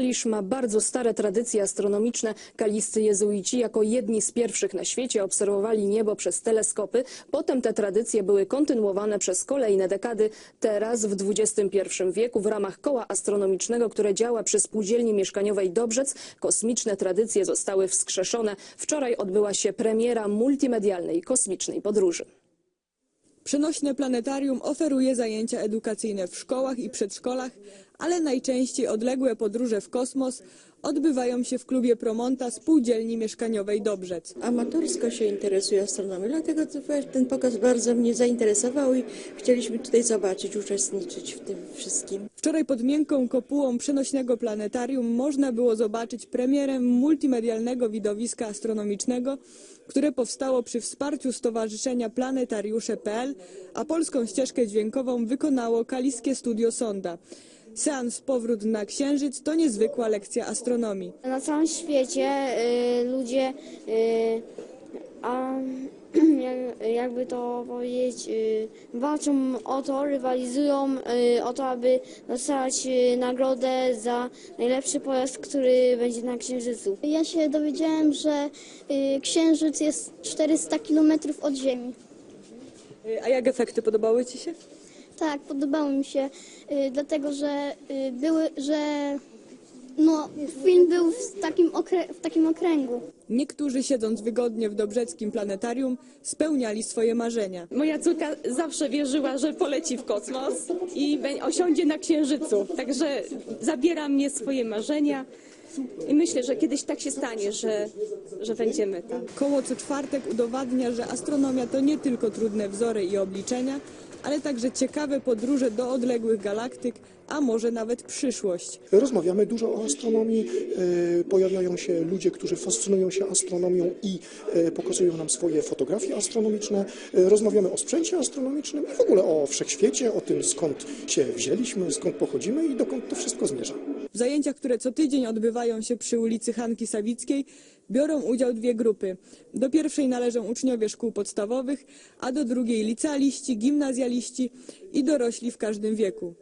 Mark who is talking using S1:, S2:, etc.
S1: Kalisz ma bardzo stare tradycje astronomiczne. Kaliscy jezuici jako jedni z pierwszych na świecie obserwowali niebo przez teleskopy. Potem te tradycje były kontynuowane przez kolejne dekady. Teraz w XXI wieku w ramach koła astronomicznego, które działa przy spółdzielni mieszkaniowej Dobrzec, kosmiczne tradycje zostały wskrzeszone. Wczoraj odbyła się premiera multimedialnej kosmicznej podróży.
S2: Przenośne planetarium oferuje zajęcia edukacyjne w szkołach i przedszkolach, ale najczęściej odległe podróże w kosmos odbywają się w klubie Promonta Spółdzielni Mieszkaniowej Dobrzec.
S3: amatorsko się interesuję astronomią, dlatego ten pokaz bardzo mnie zainteresował i chcieliśmy tutaj zobaczyć, uczestniczyć w tym wszystkim.
S2: Wczoraj pod miękką kopułą przenośnego planetarium można było zobaczyć premierę multimedialnego widowiska astronomicznego, które powstało przy wsparciu Stowarzyszenia Planetariusze.pl, a polską ścieżkę dźwiękową wykonało Kaliskie Studio Sonda. Seans Powrót na Księżyc to niezwykła lekcja astronomii.
S4: Na całym świecie y, ludzie, y, a, jak- jakby to powiedzieć, y, walczą o to, rywalizują y, o to, aby dostać y, nagrodę za najlepszy pojazd, który będzie na Księżycu.
S5: Ja się dowiedziałem, że y, Księżyc jest 400 km od Ziemi.
S2: A jak efekty podobały Ci się?
S5: Tak, podobało mi się, y, dlatego że y, były, że no, film był w takim, okrę- w takim okręgu.
S2: Niektórzy siedząc wygodnie w dobrzeckim planetarium spełniali swoje marzenia.
S6: Moja córka zawsze wierzyła, że poleci w kosmos i bę- osiądzie na Księżycu. Także zabiera mnie swoje marzenia i myślę, że kiedyś tak się stanie, że, że będziemy tam.
S2: Koło co czwartek udowadnia, że astronomia to nie tylko trudne wzory i obliczenia, ale także ciekawe podróże do odległych galaktyk, a może nawet przyszłość.
S7: Rozmawiamy dużo o astronomii, e, pojawiają się ludzie, którzy fascynują się astronomią i e, pokazują nam swoje fotografie astronomiczne. E, Rozmawiamy o sprzęcie astronomicznym i w ogóle o wszechświecie, o tym skąd się wzięliśmy, skąd pochodzimy i dokąd to wszystko zmierza.
S2: W zajęciach, które co tydzień odbywają się przy ulicy Hanki Sawickiej, biorą udział dwie grupy. Do pierwszej należą uczniowie szkół podstawowych, a do drugiej licealiści, gimnazjaliści i dorośli w każdym wieku.